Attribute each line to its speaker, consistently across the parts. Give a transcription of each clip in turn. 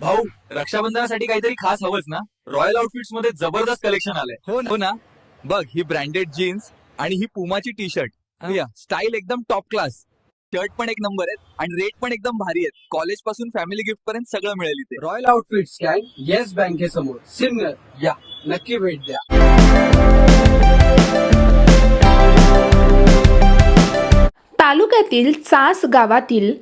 Speaker 1: भाऊ रक्षाबंधनासाठी काहीतरी खास हवंच ना? रॉयल आउटफिट्समध्ये जबरदस्त कलेक्शन आलंय. हो ना. हो ना? बघ ही ब्रँडेड जीन्स आणि ही पुमाची टी शर्ट स्टाईल एकदम टॉप क्लास शर्ट पण एक नंबर आहेत आणि रेट पण एकदम भारी आहेत. कॉलेजपासून फॅमिली गिफ्ट पर्यंत सगळं मिळेल इथे.
Speaker 2: रॉयल आउटफिट्स गँग येस बँकेसमोर सिग्नल या. नक्की भेट द्या.
Speaker 3: तालुक्यातील चास गावातील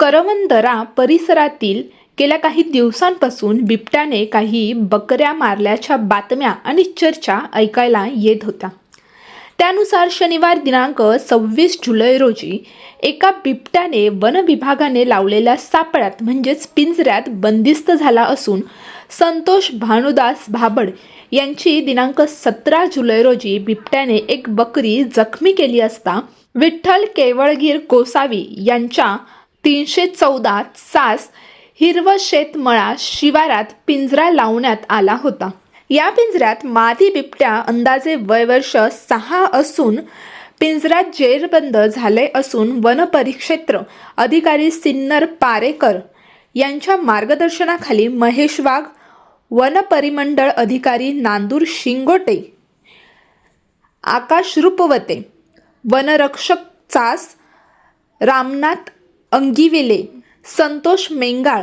Speaker 3: करवंदरा परिसरातील गेल्या काही दिवसांपासून बिबट्याने काही बकऱ्या मारल्याच्या बातम्या आणि चर्चा ऐकायला येत होत्या. त्यानुसार शनिवार दिनांक सव्वीस जुलै रोजी एका बिबट्याने वन विभागाने लावलेल्या सापळ्यात म्हणजेच पिंजऱ्यात बंदिस्त झाला असून संतोष भानुदास भाबड यांची दिनांक सतरा जुलै रोजी बिबट्याने एक बकरी जखमी केली असता विठ्ठल केवळगीर गोसावी यांच्या तीनशे चौदा सास हिरव शेतमळा शिवारात पिंजरा लावण्यात आला होता. या पिंजऱ्यात मादी बिबट्या अंदाजे वयवर्ष सहा असून पिंजऱ्यात जेरबंद झाले असून वन परिक्षेत्र अधिकारी सिन्नर पारेकर यांच्या मार्गदर्शनाखाली महेश वाघ वन परिमंडळ अधिकारी नांदूर शिंगोटे आकाश रूपवते वनरक्षक चास रामनाथ अंगिविले संतोष मेंगाळ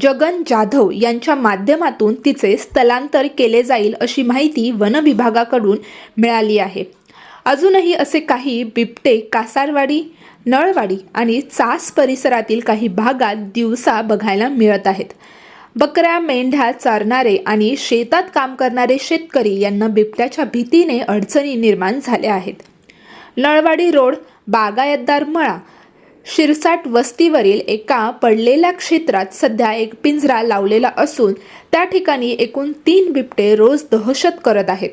Speaker 3: जगन जाधव यांच्या माध्यमातून तिचे स्थलांतर केले जाईल अशी माहिती वन विभागाकडून मिळाली आहे. अजूनही असे काही बिबटे कासारवाडी नळवाडी आणि चास परिसरातील काही भागात दिवसा बघायला मिळत आहेत. बकऱ्या मेंढ्या चारणारे आणि शेतात काम करणारे शेतकरी यांना बिबट्याच्या भीतीने अडचणी निर्माण झाल्या आहेत. नळवाडी रोड बागायतदार मळा शिरसाट वस्तीवरील एका पडलेल्या क्षेत्रात सध्या एक पिंजरा लावलेला असून त्या ठिकाणी एकूण तीन बिबटे रोज दहशत करत आहेत.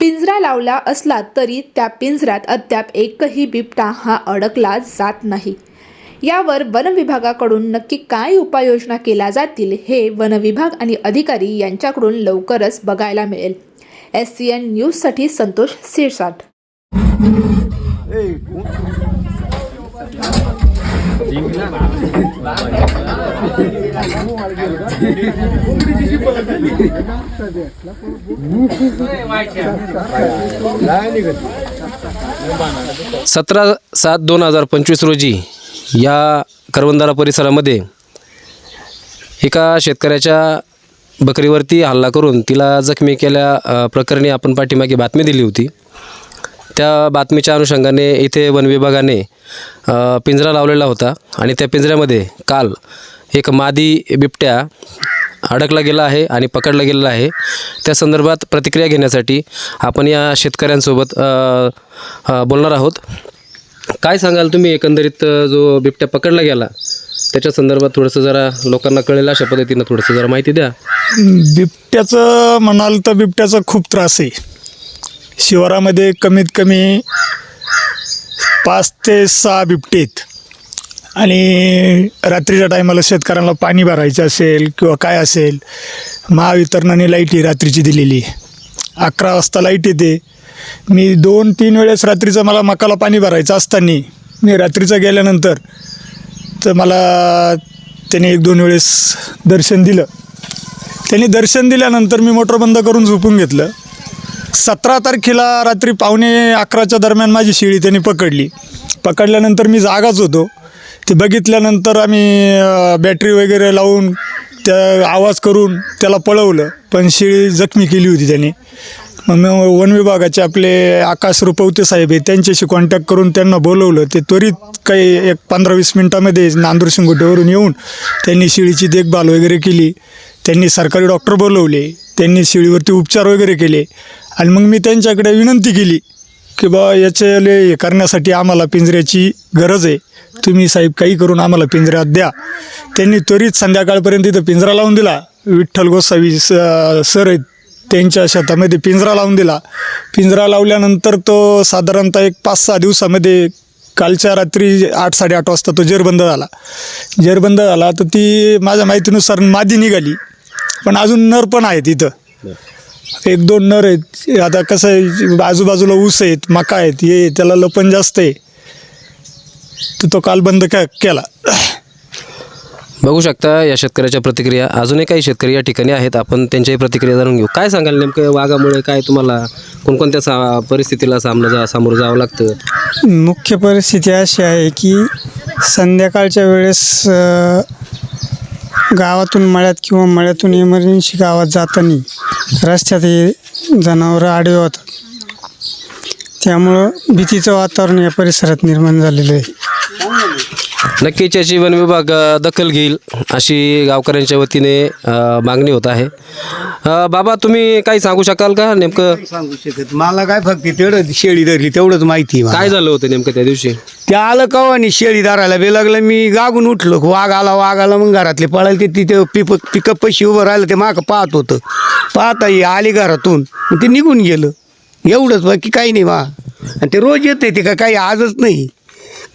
Speaker 3: पिंजरा लावला असला तरी त्या पिंजऱ्यात अद्याप एकही बिबटा हा अडकला जात नाही. यावर वन विभागाकडून नक्की काय उपाययोजना केल्या जातील हे वन विभाग आणि अधिकारी यांच्याकडून लवकरच बघायला मिळेल. एस सी एन न्यूजसाठी संतोष सिरसाट
Speaker 4: सतरा सात दोन हजार पंचवीस रोजी या करवंदारा परिसरामध्ये एका शेतकऱ्याच्या बकरीवरती हल्ला करून तिला जखमी केल्या प्रकरणी आपण पाठीमागे बातमी दिली होती. त्या बातमीच्या अनुषंगाने इथे वन विभागाने पिंजरा लावलेला होता आणि त्या पिंजऱ्यामध्ये काल एक मादी बिबट्या अडकला गेला आहे आणि पकडला गेलेला आहे. त्या संदर्भात प्रतिक्रिया घेण्यासाठी आपण या शेतकऱ्यांसोबत बोलणार आहोत. काय सांगाल तुम्ही एकंदरीत जो बिबट्या पकडला गेला? त्याच्या संदर्भात थोडंसं जरा लोकांना कळेल अशा पद्धतीनं थोडंसं जरा माहिती द्या.
Speaker 5: बिबट्याचं म्हणाल तर बिबट्याचा खूप त्रास आहे. शिवारामध्ये कमीत कमी पाच ते सहा बिबटीत. आणि रात्रीच्या टायमाला शेतकऱ्यांना पाणी भरायचं असेल किंवा काय असेल महावितरणाने लाइट रात्रीची दिलेली. अकरा वाजता लाइट येते. मी दोन तीन वेळेस रात्रीचं मला मकाला पाणी भरायचं असताना मी रात्रीचं गेल्यानंतर तर मला त्याने एक दोन वेळेस दर्शन दिलं. त्यांनी दर्शन दिल्यानंतर मी मोटर बंद करून झोपून घेतलं. सतरा तारखेला रात्री पावणे अकराच्या दरम्यान माझी शेळी त्यांनी पकडली. पकडल्यानंतर मी जागाच होतो. ते बघितल्यानंतर आम्ही बॅटरी वगैरे लावून त्या आवाज करून त्याला पळवलं. पण शेळी जखमी केली होती त्यांनी. मग वन विभागाचे आपले आकाश रुपवते साहेब आहे त्यांच्याशी कॉन्टॅक्ट करून त्यांना बोलवलं. ते त्वरित काही एक पंधरा वीस मिनटामध्ये नांदूर शिंगोटेवरून येऊन त्यांनी शेळीची देखभाल वगैरे केली. त्यांनी सरकारी डॉक्टर बोलवले. त्यांनी शेळीवरती उपचार वगैरे केले. आणि मग मी त्यांच्याकडे विनंती केली की बा याच्याले हे करण्यासाठी आम्हाला पिंजऱ्याची गरज आहे. तुम्ही साहेब काही करून आम्हाला पिंजऱ्यात द्या. त्यांनी त्वरित संध्याकाळपर्यंत इथं पिंजरा लावून दिला. विठ्ठल गोसावी स सर आहेत त्यांच्या शेतामध्ये पिंजरा लावून दिला. पिंजरा लावल्यानंतर तो साधारणतः एक पाच सहा दिवसामध्ये कालच्या रात्री आठ साडेआठ वाजता तो जेरबंद झाला. जेरबंद झाला तर ती माझ्या माहितीनुसार मादी निघाली. पण अजून नर पण आहेत इथं. एक दोन नर आहेत. आता कसं आहे आजूबाजूला ऊस आहेत मका आहेत हे त्याला लपण जास्त आहे. तर तो काल बंद का केला.
Speaker 4: बघू शकता या शेतकऱ्याच्या प्रतिक्रिया. अजूनही काही शेतकरी या ठिकाणी आहेत. आपण त्यांच्याही प्रतिक्रिया जाणून घेऊ. काय सांगाल नेमकं वाघामुळे? काय तुम्हाला कोणकोणत्या सा परिस्थितीला सामनं जा सामोरं जावं लागतं?
Speaker 6: मुख्य परिस्थिती अशी आहे की संध्याकाळच्या वेळेस अ, गावातून मळ्यात किंवा मळ्यातून इमर्जन्सी गावात जाताना रस्त्यात हे जनावरं आडवे होतात. त्यामुळं भीतीचं वातावरण या परिसरात निर्माण झालेलं आहे.
Speaker 4: नक्कीच याची वन विभाग दखल घेईल अशी गावकऱ्यांच्या वतीने अ, मागणी होत आहे. अ, बाबा तुम्ही काही सांगू शकाल का नेमकं?
Speaker 7: सांगू शकत. मला काय फक्त तेवढं शेळी धरली तेवढंच माहिती आहे मला.
Speaker 4: काय झालं होतं नेमकं त्या दिवशी?
Speaker 7: ते आलं कवा आणि शेळी धरायला बे लागलं. मी गागून उठलो. वाघ आला वाघ आला मग घरातले पळायला ते तिथे पिप पिकअप पैसे उभं राहिलं ते मागं पाहत होतं. पाहता ये आली घरातून. मग ते निघून गेलं. एवढंच बाकी काही नाही मा आणि ते रोज येते ते का काही आजच नाही.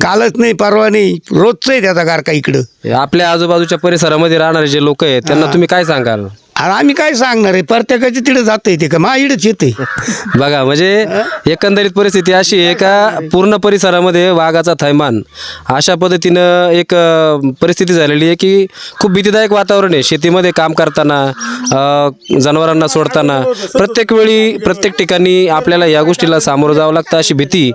Speaker 7: कालच नाही परवा नाही. रोजच आहे त्याचा गारका इकडं.
Speaker 4: आपल्या आजूबाजूच्या परिसरामध्ये राहणारे जे लोक आहेत त्यांना तुम्ही काय सांगाल?
Speaker 7: अरे आम्ही काय सांगणार आहे? प्रत्येकाचे तिकडे जात ते का? मा इडच येते
Speaker 4: बघा म्हणजे एकंदरीत परिस्थिती अशी आहे का पूर्ण परिसरामध्ये वाघाचा थैमान. अशा पद्धतीनं एक अ, परिस्थिती झालेली आहे की खूप भीतीदायक वातावरण आहे. शेतीमध्ये काम करताना अ, जनावरांना सोडताना प्रत्येक वेळी प्रत्येक ठिकाणी आपल्याला या गोष्टीला सामोरं जावं लागतं अशी भीती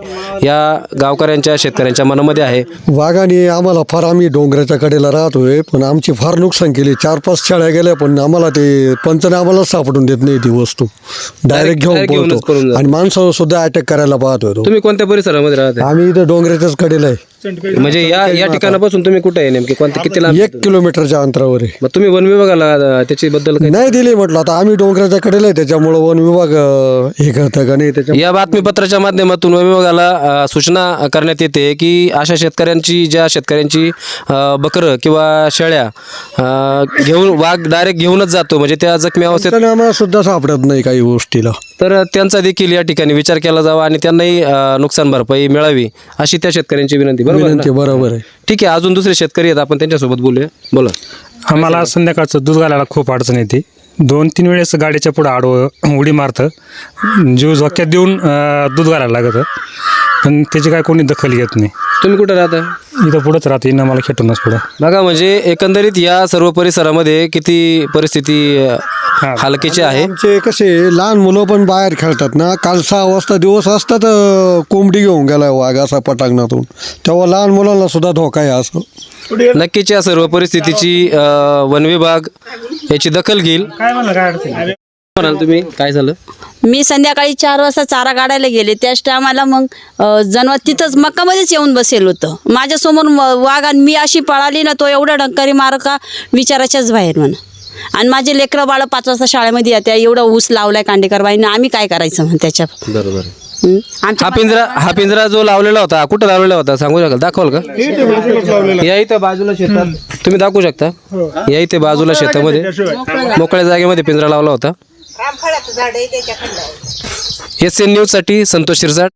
Speaker 4: या गावकऱ्यांच्या शेतकऱ्यांच्या मनामध्ये आहे.
Speaker 8: वाघाने आम्हाला फार आम्ही डोंगराच्या कडेला राहतोय पण आमची फार नुकसान केली. चार पाच शाळ्या गेल्या पण आम्हाला ते पंचने आम्हाला सापडून देत नाही ती वस्तू. डायरेक्ट घेऊन
Speaker 4: direct घेऊनच करून
Speaker 8: पळतो
Speaker 4: जातो.
Speaker 8: आणि माणसावर सुद्धा अटॅक करायला पाहतोय तो.
Speaker 4: तुम्ही कोणत्या परिसरामध्ये राहता?
Speaker 8: आम्ही इथं डोंगराच्याच कडेला आहे.
Speaker 4: म्हणजे या या ठिकाणापासून तुम्ही कुठे आहे नेमके? कोणत्या किती लांब
Speaker 8: एक किलोमीटरच्या अंतरावर आहे
Speaker 4: मग तुम्ही वन विभागाला त्याच्याबद्दल काही
Speaker 8: नाही दिली म्हटलं. आता आम्ही डोंगराच्या कडेला आहे त्याच्यामुळं वन विभाग अं, हे करतं का नाही त्याच्या
Speaker 4: या बातमीपत्राच्या माध्यमातून वन विभागाला अ, सूचना करण्यात येते की अशा शेतकऱ्यांची ज्या शेतकऱ्यांची अ, बकरं किंवा शेळ्या अ, घेऊन वाघ डायरेक्ट घेऊनच जातो. म्हणजे त्या जखमी अवस्थेत
Speaker 8: पंचनामा आम्हाला सुद्धा सापडत नाही काही गोष्टीला.
Speaker 4: तर त्यांचा देखील या ठिकाणी विचार केला जावा आणि त्यांनाही अ, नुकसान भरपाई मिळावी अशी त्या शेतकऱ्यांची विनंती. बरोबर ना?
Speaker 8: विनंती बरोबर आहे.
Speaker 4: ठीक आहे अजून दुसरे शेतकरी आहेत आपण त्यांच्यासोबत बोलूया. बोला.
Speaker 9: आम्हाला संध्याकाळचं दूध घालायला खूप अडचण येते. दोन तीन वेळेस गाडीच्या पुढं आडवं उडी मारतं. जीव झोक्यात देऊन अं, दूध घालायला लागतं. पण त्याची काय कोणी दखल घेत नाही.
Speaker 4: तुम्ही कुठे राहता?
Speaker 9: इथं पुढंच राहते इनं मला खेटूनच पुढं.
Speaker 4: बघा म्हणजे एकंदरीत या सर्व परिसरामध्ये किती परिस्थिती अ, हलकीची आहे?
Speaker 8: आमचे कसे लहान मुलं पण बाहेर खेळतात ना. काल सहा वाजता दिवस असतात अं, कोंबडी घेऊन गेलाय वाघ असा पटांगणातून. तेव्हा लहान मुलांना सुद्धा धोका आहे असं.
Speaker 4: नक्कीच या सर्व परिस्थितीची अ, वन विभाग याची दखल घेईल.
Speaker 9: काय म्हणलं
Speaker 4: तुम्ही? काय झालं?
Speaker 10: मी संध्याकाळी चार वाजता चारा काढायला गेले. त्याच टायमाला मग जनावर तिथंच मक्कामध्येच येऊन बसेल होतं. माझ्यासमोर वाघ आणि मी अशी पळाली ना तो एवढा डंकारी मार का विचाराच्याच बाहेर म्हणा. आणि माझे लेकरं बाळं पाच वाजता शाळेमध्ये येत्या एवढा ऊस लावलाय कांडेकर बाईनं आम्ही काय करायचं म्हण त्याच्या
Speaker 4: बरोबर
Speaker 10: हं? आमच्या
Speaker 4: हा पिंजरा हा पिंजरा जो लावलेला होता कुठं लावलेला होता सांगू शकाल? दाखवाल का? या इथं बाजूला शेतात. तुम्ही दाखवू शकता? या इथे बाजूला शेतामध्ये. मोकळ्या जागेमध्ये पिंजरा लावला होता. एस एन न्यूजसाठी संतोष शिरसाट.